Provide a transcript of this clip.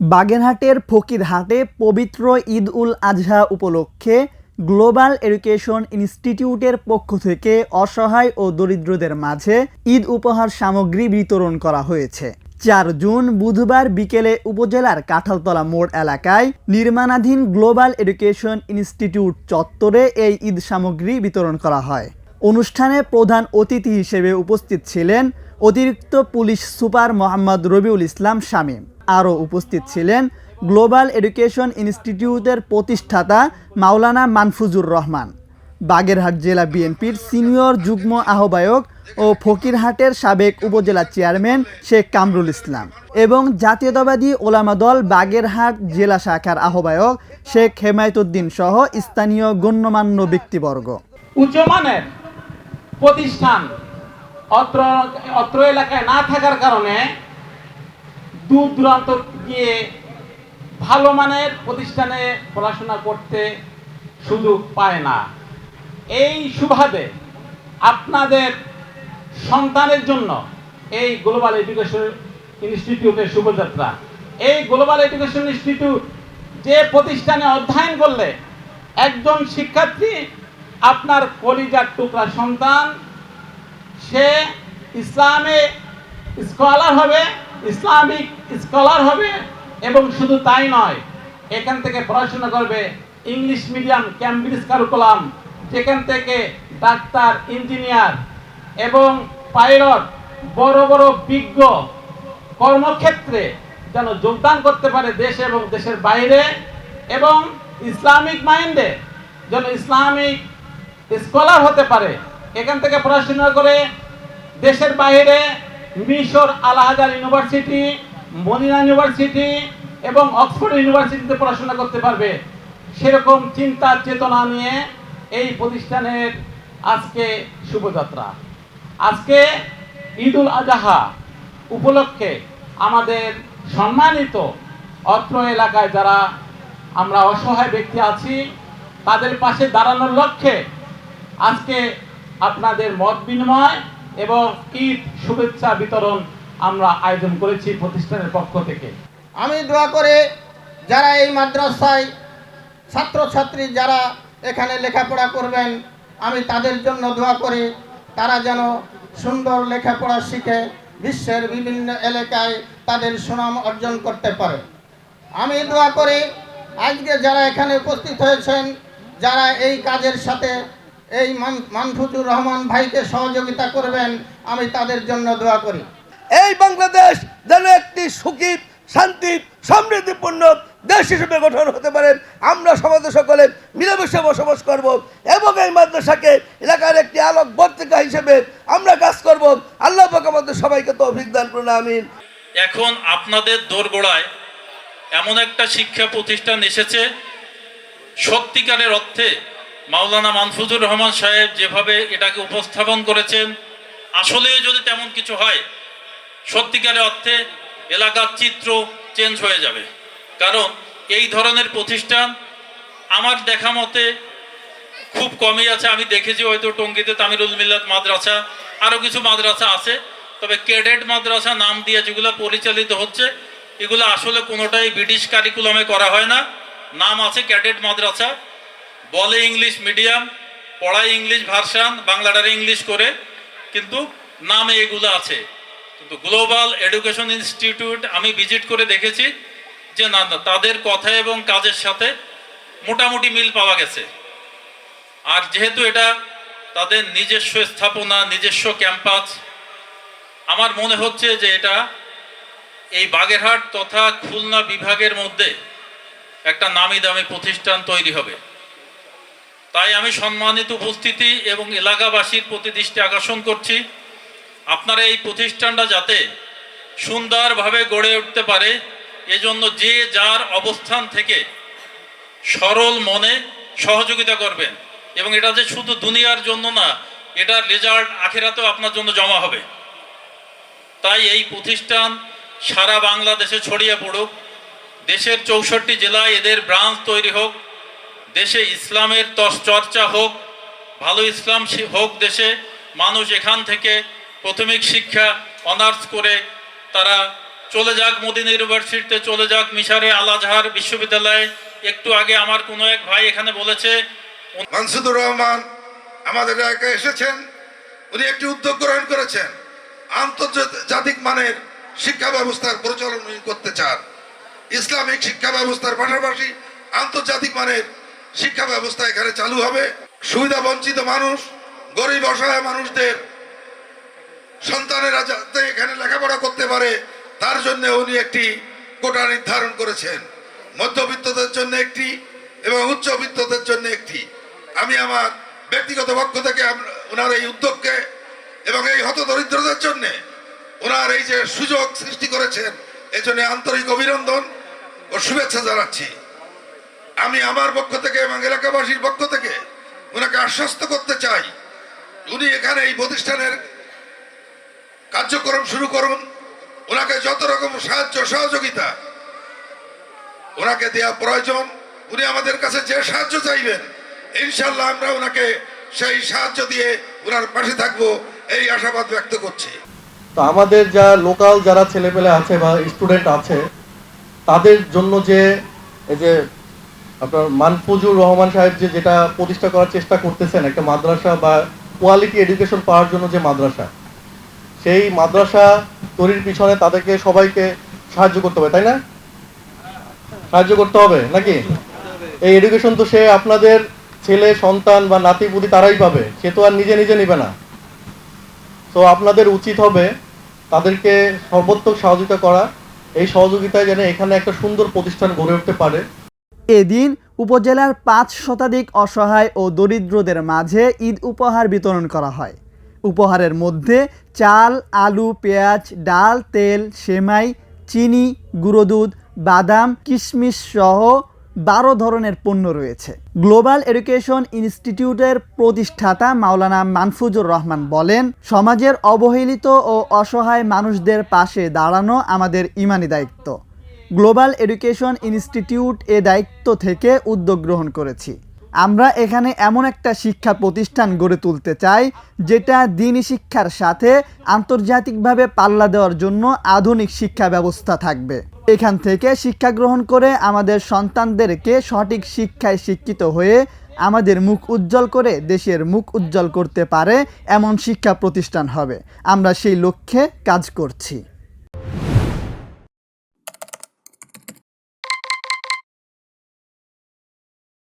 বাগেরহাটের ফকিরহাটে পবিত্র ঈদ উল আজহা উপলক্ষে গ্লোবাল এডুকেশন ইনস্টিটিউটের পক্ষ থেকে অসহায় ও দরিদ্রদের মাঝে ঈদ উপহার সামগ্রী বিতরণ করা হয়েছে। চার জুন বুধবার বিকেলে উপজেলার কাঁঠালতলা মোড় এলাকায় নির্মাণাধীন গ্লোবাল এডুকেশন ইনস্টিটিউট চত্বরে এই ঈদ সামগ্রী বিতরণ করা হয়। অনুষ্ঠানে প্রধান অতিথি হিসেবে উপস্থিত ছিলেন অতিরিক্ত পুলিশ সুপার মোহাম্মদ রবিউল ইসলাম শামীম। আরও উপস্থিত ছিলেন গ্লোবাল এডুকেশন ইনস্টিটিউটের প্রতিষ্ঠাতা মাওলানা মানফুজুর রহমান, বাগেরহাট জেলা বিএনপির সিনিয়র যুগ্ম আহ্বায়ক ও ফকিরহাটের সাবেক উপজেলা চেয়ারম্যান শেখ কামরুল ইসলাম এবং জাতীয়তাবাদী ওলামা দল বাগেরহাট জেলা শাখার আহ্বায়ক শেখ হেমায়তুদ্দিন সহ স্থানীয় গণ্যমান্য ব্যক্তিবর্গ। উচ্চমানের প্রতিষ্ঠান অত্র অত্র এলাকায় না থাকার কারণে দূর দূরান্ত গিয়ে ভালো মানের প্রতিষ্ঠানে পড়াশোনা করতে সুযোগ পায় না। এই সুবাদে আপনাদের সন্তানের জন্য এই গ্লোবাল এডুকেশন ইনস্টিটিউটের শুভযাত্রা। এই গ্লোবাল এডুকেশন ইনস্টিটিউট যে প্রতিষ্ঠানে অধ্যয়ন করলে একজন শিক্ষার্থী আপনার কলিজার টুকরা সন্তান, সে ইসলামে স্কলার হবে ইসলামিক স্কলার হবে এবং শুধু তাই নয়, এখান থেকে পড়াশোনা করবে ইংলিশ মিডিয়াম ক্যামব্রিজ কারুকুলাম যেখান থেকে ডাক্তার, ইঞ্জিনিয়ার এবং পাইলট, বড় বড় বিজ্ঞ কর্মক্ষেত্রে যেন যোগদান করতে পারে দেশে এবং দেশের বাইরে এবং ইসলামিক মাইন্ডে যেন ইসলামিক স্কলার হতে পারে। এখান থেকে পড়াশোনা করে দেশের বাইরে মিশর Al Azhar university, Medina university এবং অক্সফোর্ড ইউনিভার্সিটিতে পড়াশোনা করতে পারবে। সেরকম চিন্তা, চেতনা নিয়ে এই প্রতিষ্ঠানের আজকে শুভযাত্রা। আজকে ঈদুল আজহা উপলক্ষে আমাদের সম্মানিত অত্র এলাকায় যারা আমরা অসহায় ব্যক্তি আছি, তাদের পাশে দাঁড়ানোর লক্ষ্যে আজকে আপনাদের মত বিনিময় এবং ঈদ শুভেচ্ছা বিতরণ আমরা আয়োজন করেছি প্রতিষ্ঠানের পক্ষ থেকে। আমি দোয়া করে যারা এই মাদ্রাসায় ছাত্রছাত্রী যারা এখানে লেখাপড়া করবেন, আমি তাদের জন্য দোয়া করি, তারা যেন সুন্দর লেখাপড়া শিখে বিশ্বের বিভিন্ন এলাকায় তাদের সুনাম অর্জন করতে পারে। আমি দোয়া করি, আজকে যারা এখানে উপস্থিত হয়েছেন, যারা এই কাজের সাথে এই মান- মানফুজুর রহমান ভাইকে সহযোগিতা করবেন আমি তাদের জন্য দোয়া করি। এই বাংলাদেশ যেন একটি সুখী শান্তি সমৃদ্ধিপূর্ণ দেশ হিসেবে গঠন হতে পারে। আমরা সমাজে সকলে মিলেমিশে বসবাস করব এবং এই মাদ্রাসাকে এলাকার একটি আলোক বর্তিকা হিসেবে আমরা কাজ করব। আল্লাহ পাক আমাদের সবাইকে তো অভিজ্ঞান করুন আমিন। এখন আপনাদের দোরগোড়ায় এমন একটা শিক্ষা প্রতিষ্ঠান এসেছে সত্যিকারের অর্থে মাওলানা মানফুজুর রহমান সাহেব যেভাবে এটাকে উপস্থাপন করেছেন, আসলে যদি তেমন কিছু হয়, সত্যিকারের অর্থে এলাকার চিত্র চেঞ্জ হয়ে যাবে। কারণ এই ধরনের প্রতিষ্ঠান আমার দেখা মতে খুব কমই আছে। আমি দেখেছি হয়তো টঙ্গিতে তামিরুল মিল্লাত মাদ্রাসা আরও কিছু মাদ্রাসা আছে। তবে ক্যাডেট মাদ্রাসা নাম দিয়ে যেগুলো পরিচালিত হচ্ছে, এগুলো আসলে কোনোটাই ব্রিটিশ কারিকুলামে করা হয় না। নাম আছে ক্যাডেট মাদ্রাসা। বলে ইংলিশ মিডিয়াম, পড়ায় ইংলিশ ভার্সান, বাংলাটারে ইংলিশ করে, কিন্তু নামে এগুলো আছে। কিন্তু গ্লোবাল এডুকেশন ইনস্টিটিউট আমি ভিজিট করে দেখেছি যে না না, তাদের কথা এবং কাজের সাথে মোটামুটি মিল পাওয়া গেছে। আর যেহেতু এটা তাদের নিজস্ব স্থাপনা, নিজস্ব ক্যাম্পাস, আমার মনে হচ্ছে যে এটা এই বাগেরহাট তথা খুলনা বিভাগের মধ্যে একটা নামি দামি প্রতিষ্ঠান তৈরি হবে। তাই আমি সম্মানিত উপস্থিতি এবং এলাকাবাসীর প্রতি দৃষ্টি আকর্ষণ করছি। আপনারা এই প্রতিষ্ঠানটা যাতে সুন্দরভাবে গড়ে উঠতে পারে, এজন্য যে যার অবস্থান থেকে সরল মনে সহযোগিতা করবেন। এবং এটা যে শুধু দুনিয়ার জন্য না, এটার রেজাল্ট আখেরাতেও আপনার জন্য জমা হবে। তাই এই প্রতিষ্ঠান সারা বাংলাদেশে ছড়িয়ে পড়ুক। দেশের চৌষট্টি জেলায় এদের ব্রাঞ্চ তৈরি হোক। দেশে ইসলামের চর্চা হোক, ভালো ইসলাম হোক দেশে, মানুষ এখান থেকে প্রাথমিক শিক্ষা, অনার্স করে তারা চলে যাক মদিনা ইউনিভার্সিটিতে, চলে যাক মিশারে আল আজহার বিশ্ববিদ্যালয়ে। একটু আগে আমার কোনো এক ভাই এখানে বলেছে মানসুদুর রহমান আমাদের এলাকায় এসেছেন, উনি একটি উদ্যোগ গ্রহণ করেছেন। আন্তর্জাতিক মানের শিক্ষা ব্যবস্থার প্রচলন করতে চান। ইসলামিক শিক্ষা ব্যবস্থার পাশাপাশি আন্তর্জাতিক মানের শিক্ষা ব্যবস্থা এখানে চালু হবে। সুবিধা বঞ্চিত মানুষ, গরিব অসহায় মানুষদের সন্তানেরা যাতে এখানে লেখাপড়া করতে পারে, তার জন্য উনি একটি কোটা নির্ধারণ করেছেন। মধ্যবিত্তদের জন্য একটি এবং উচ্চবিত্তদের জন্য একটি। আমি আমার ব্যক্তিগত পক্ষ থেকে ওনার এই উদ্যোগকে এবং এই হতদরিদ্রদের জন্য ওনার এই যে সুযোগ সৃষ্টি করেছেন এই জন্য আন্তরিক অভিনন্দন ও শুভেচ্ছা জানাচ্ছি। আমি আমার পক্ষ থেকে এবং এলাকাবাসীর পক্ষ থেকে ওনাকে আশ্বস্ত করতে চাই। উনি এখানে এই প্রতিষ্ঠানের কার্যক্রম শুরু করুন। ওনাকে যত রকম সাহায্য, সহযোগিতা ওনাকে দেওয়া প্রয়োজন, উনি আমাদের কাছে যে সাহায্য চাইবেন ইনশাল্লাহ আমরা ওনাকে সেই সাহায্য দিয়ে ওনার পাশে থাকব এই আশাবাদ ব্যক্ত করছি। তো আমাদের যা লোকাল যারা ছেলেপেলে আছে বা স্টুডেন্ট আছে, তাদের জন্য যে এই যে আপনার মানফুজুর রহমান সাহেব যে যেটা প্রতিষ্ঠা করার চেষ্টা করতেছেন, একটা মাদ্রাসা বা কোয়ালিটি এডুকেশন পাওয়ার জন্য যে মাদ্রাসা, সেই মাদ্রাসা তৈরির পিছনে তাদেরকে সবাইকে সাহায্য করতে হবে, তাই না? সাহায্য করতে হবে নাকি? এই এডুকেশন তো সে আপনাদের ছেলে, সন্তান বা নাতিপুতি তারাই পাবে, সে তো আর নিজে নিজে নিবে না। তো আপনাদের উচিত হবে তাদেরকে সর্বোত্তক সহযোগিতা করা, এই সহযোগিতায় যেন এখানে একটা সুন্দর প্রতিষ্ঠান গড়ে উঠতে পারে। এদিন উপজেলার পাঁচ শতাধিক অসহায় ও দরিদ্রদের মাঝে ঈদ উপহার বিতরণ করা হয়। উপহারের মধ্যে চাল, আলু, পেঁয়াজ, ডাল, তেল, সেমাই, চিনি, গুঁড়ো দুধ, বাদাম, কিশমিশ সহ বারো ধরনের পণ্য রয়েছে। গ্লোবাল এডুকেশন ইনস্টিটিউটের প্রতিষ্ঠাতা মাওলানা মানফুজুর রহমান বলেন, সমাজের অবহেলিত ও অসহায় মানুষদের পাশে দাঁড়ানো আমাদের ইমানি দায়িত্ব। গ্লোবাল এডুকেশন ইনস্টিটিউট এ দায়িত্ব থেকে উদ্যোগ গ্রহণ করেছি। আমরা এখানে এমন একটা শিক্ষা প্রতিষ্ঠান গড়ে তুলতে চাই, যেটা দিনী শিক্ষার সাথে আন্তর্জাতিকভাবে পাল্লা দেওয়ার জন্য আধুনিক শিক্ষা ব্যবস্থা থাকবে। এখান থেকে শিক্ষা গ্রহণ করে আমাদের সন্তানদেরকে সঠিক শিক্ষায় শিক্ষিত হয়ে আমাদের মুখ উজ্জ্বল করে দেশের মুখ উজ্জ্বল করতে পারে, এমন শিক্ষা প্রতিষ্ঠান হবে। আমরা সেই লক্ষ্যে কাজ করছি।